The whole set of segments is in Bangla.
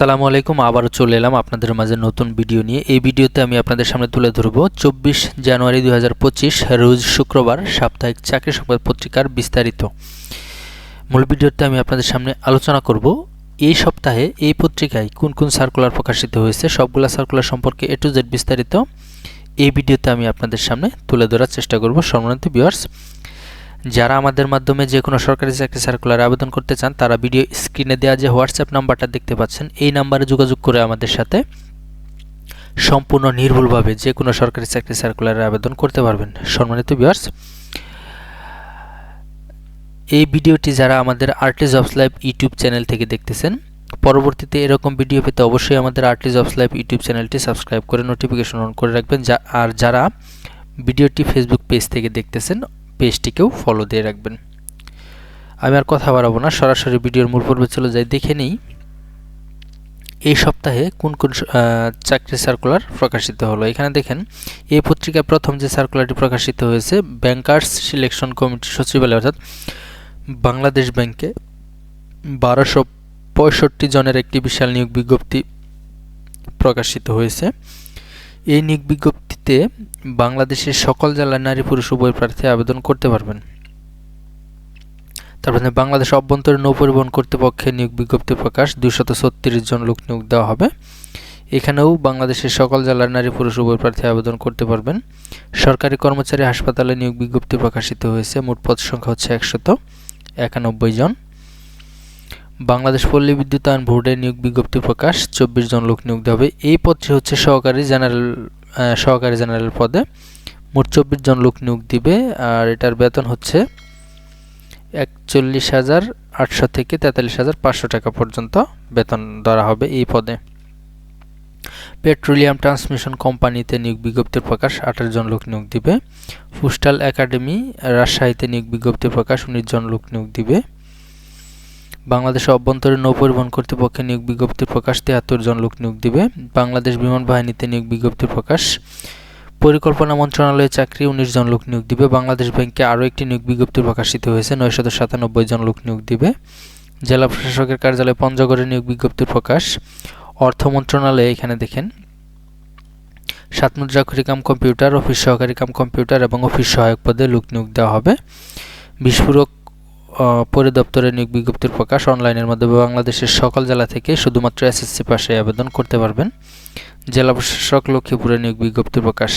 আসসালামু আলাইকুম, আবারও চলে এলাম আপনাদের মাঝে নতুন ভিডিও নিয়ে। এই ভিডিওতে আমি আপনাদের সামনে তুলে ধরব চব্বিশ জানুয়ারি দু হাজার পঁচিশ, রোজ শুক্রবার, সাপ্তাহিক চাকরি সংবাদ পত্রিকার বিস্তারিত। মূল ভিডিওতে আমি আপনাদের সামনে আলোচনা করব, এই সপ্তাহে এই পত্রিকায় কোন কোন সার্কুলার প্রকাশিত হয়েছে, সবগুলা সার্কুলার সম্পর্কে এ টু জেড বিস্তারিত। এই ভিডিওতে আমি আপনাদের সামনে তুলে ধরার চেষ্টা করব সম্মানিত ভিউয়ার্স যারা আমাদের মাধ্যমে যে কোনো সরকারি চাকরি সার্কুলার আবেদন করতে চান, তারা ভিডিও স্ক্রিনে দেওয়া যে হোয়াটসঅ্যাপ নাম্বারটা দেখতে পাচ্ছেন, এই নাম্বারে যোগাযোগ করে আমাদের সাথে সম্পূর্ণ নির্ভুলভাবে যে কোনো সরকারি চাকরি সার্কুলারে আবেদন করতে পারবেন। সম্মানিত ভিউয়ার্স এই ভিডিওটি যারা আমাদের RT jobs live YouTube channel থেকে দেখতেছেন, পরবর্তীতে এরকম ভিডিও পেতে অবশ্যই আমাদের আর্টি জবস লাইভ ইউটিউব চ্যানেলটি সাবস্ক্রাইব করে নোটিফিকেশন অন করে রাখবেন। যা আর যারা ভিডিওটি ফেসবুক পেজ থেকে দেখতেছেন পেজটিকেও ফলো দিয়ে রাখবেন। আমি আর কথা বাড়াবো না, সরাসরি ভিডিওর মূল পর্বে চলে যাই, দেখে নিই। এই সপ্তাহে কোন কোন চাকরি সার্কুলার প্রকাশিত হলো? এখানে দেখেন এই পত্রিকায় প্রথম যে সার্কুলারটি প্রকাশিত হয়েছে ব্যাংকার্স সিলেকশন কমিটি সচিবালয়, অর্থাৎ বাংলাদেশ ব্যাংকে বারোশো পঁয়ষট্টি জনের একটি বিশাল নিয়োগ বিজ্ঞপ্তি প্রকাশিত হয়েছে। এই নিয়োগ বিজ্ঞপ্তিতে বাংলাদেশের সকল জেলার নারী পুরুষ উভয় প্রার্থী আবেদন করতে পারবেন। তারপরে বাংলাদেশ অভ্যন্তরীণ নৌ পরিবহন কর্তৃপক্ষের নিয়োগ বিজ্ঞপ্তি প্রকাশ দুইশত ছত্রিশ জন লোক নিয়োগ দেওয়া হবে। এখানেও বাংলাদেশের সকল জেলার নারী পুরুষ উভয় প্রার্থী আবেদন করতে পারবেন। সরকারি কর্মচারী হাসপাতালে নিয়োগ বিজ্ঞপ্তি প্রকাশিত হয়েছে। মোট পদ সংখ্যা হচ্ছে একশত একানব্বই জন। বাংলাদেশ পল্লী বিদ্যুতায়ন বোর্ডের নিয়োগ বিজ্ঞপ্তি প্রকাশ, চব্বিশ জন লোক নিয়োগ দেওয়া হবে। এই পদটি হচ্ছে সহকারী জেনারেল সহকারী জেনারেল পদে। মোট চব্বিশ জন লোক নিয়োগ দিবে, আর এটার বেতন হচ্ছে একচল্লিশ হাজার আটশো থেকে তেতাল্লিশ হাজার পাঁচশো টাকা পর্যন্ত বেতন ধরা হবে এই পদে। পেট্রোলিয়াম ট্রান্সমিশন কোম্পানিতে নিয়োগ বিজ্ঞপ্তির প্রকাশ, আঠাশ জন লোক নিয়োগ দিবে। পোস্টাল একাডেমি, রাজশাহীতে নিয়োগ বিজ্ঞপ্তি প্রকাশ, উনিশ জন লোক নিয়োগ দিবে। বাংলাদেশ অভ্যন্তরীণ নৌপরিবহন কর্তৃপক্ষের নিয়োগ বিজ্ঞপ্তি প্রকাশ তিয়াত্তর জন লোক নিয়োগ দিবে। বাংলাদেশ বিমান বাহিনীতে নিয়োগ বিজ্ঞপ্তি প্রকাশ। পরিকল্পনা মন্ত্রণালয়ে চাকরি উনিশ জন লোক নিয়োগ দিবে। বাংলাদেশ ব্যাংকে আরও একটি নিয়োগ বিজ্ঞপ্তি প্রকাশিত হয়েছে নয়শত সাতানব্বই জন লোক নিয়োগ দিবে। জেলা প্রশাসকের কার্যালয়ে পঞ্চগড়ে নিয়োগ বিজ্ঞপ্তির প্রকাশ। অর্থ মন্ত্রণালয়ে এখানে দেখেন সাত মুদ্রাক্ষরী কাম কম্পিউটার, অফিস সহকারী কাম কম্পিউটার এবং অফিস সহায়ক পদে লোক নিয়োগ দেওয়া হবে। বিস্ফোরক পরিদপ্তরে নিয়োগ বিজ্ঞপ্তির প্রকাশ অনলাইনের মাধ্যমে বাংলাদেশের সকল জেলা থেকে শুধুমাত্র এসএসসি পাশে আবেদন করতে পারবেন। জেলা প্রশাসক লক্ষ্মীপুরে নিয়োগ বিজ্ঞপ্তি প্রকাশ।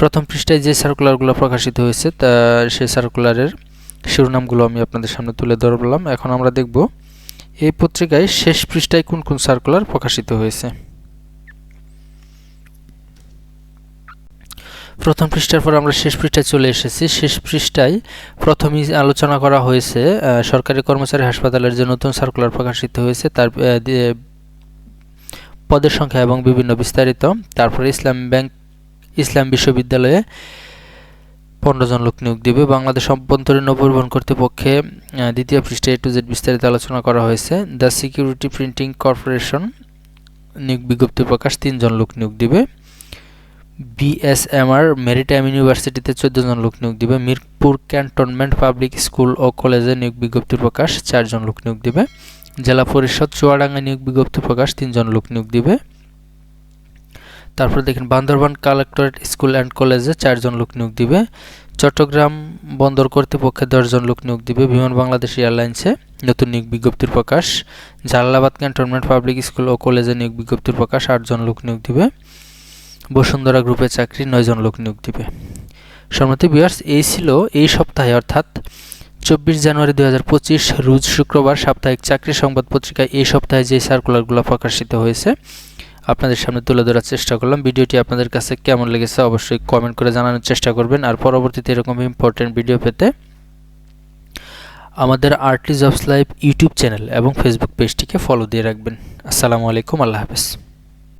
প্রথম পৃষ্ঠায় যে সার্কুলারগুলো প্রকাশিত হয়েছে, তা সেই সার্কুলারের শিরোনামগুলো আমি আপনাদের সামনে তুলে ধরলাম। এখন আমরা দেখব, এই পত্রিকায় শেষ পৃষ্ঠায় কোন কোন সার্কুলার প্রকাশিত হয়েছে। প্রথম পৃষ্ঠার পর আমরা শেষ পৃষ্ঠায় চলে এসেছি। শেষ পৃষ্ঠায় প্রথমেই আলোচনা করা হয়েছে সরকারি কর্মচারী হাসপাতালের যে নতুন সার্কুলার প্রকাশিত হয়েছে, তার পদের সংখ্যা এবং বিভিন্ন বিস্তারিত। তারপরে ইসলাম ব্যাংক, ইসলাম বিশ্ববিদ্যালয়ে পনেরো জন লোক নিয়োগ দেবে। বাংলাদেশ অভ্যন্তরীণ নবপরিবহন কর্তৃপক্ষে দ্বিতীয় পৃষ্ঠে এ টু জেড বিস্তারিত আলোচনা করা হয়েছে। দ্য সিকিউরিটি প্রিন্টিং কর্পোরেশন নিয়োগ বিজ্ঞপ্তি প্রকাশ, তিনজন লোক নিয়োগ দিবে। বিএসএমআর মেরিটাইম ইউনিভার্সিটিতে চোদ্দ জন লোক নিয়োগ দিবে। মিরপুর ক্যান্টনমেন্ট পাবলিক স্কুল ও কলেজে নিয়োগ বিজ্ঞপ্তি প্রকাশ, চারজন লোক নিয়োগ দিবে। জেলা পরিষদ চুয়াডাঙ্গা নিয়োগ বিজ্ঞপ্তি প্রকাশ, তিনজন লোক নিয়োগ দিবে। তারপর দেখেন, বান্দরবান কালেক্টরেট স্কুল অ্যান্ড কলেজে চারজন লোক নিয়োগ দিবে। চট্টগ্রাম বন্দর কর্তৃপক্ষে দশজন লোক নিয়োগ দিবে। বিমান বাংলাদেশ এয়ারলাইন্সে নতুন নিয়োগ বিজ্ঞপ্তির প্রকাশ। জালালাবাদ ক্যান্টনমেন্ট পাবলিক স্কুল ও কলেজে নিয়োগ বিজ্ঞপ্তির প্রকাশ, আটজন লোক নিয়োগ দিবে। বসুন্ধরা গ্রুপে চাকরি, নয়জন লোক নিয়োগ দিবে। সম্মতি বিয়ার্স এই ছিল এই সপ্তাহে, অর্থাৎ চব্বিশ জানুয়ারি দু হাজার পঁচিশ, রোজ শুক্রবার সাপ্তাহিক চাকরি সংবাদ পত্রিকায় এই সপ্তাহে যে সার্কুলারগুলো প্রকাশিত হয়েছে, আপনাদের সামনে তুলে ধরার চেষ্টা করলাম। ভিডিওটি আপনাদের কাছে কেমন লেগেছে অবশ্যই কমেন্ট করে জানানোর চেষ্টা করবেন। আর পরবর্তীতে এরকম ইম্পর্টেন্ট ভিডিও পেতে আমাদের RT jobs live YouTube channel এবং ফেসবুক পেজটিকে ফলো দিয়ে রাখবেন। আসসালামু আলাইকুম, আল্লাহ হাফেজ।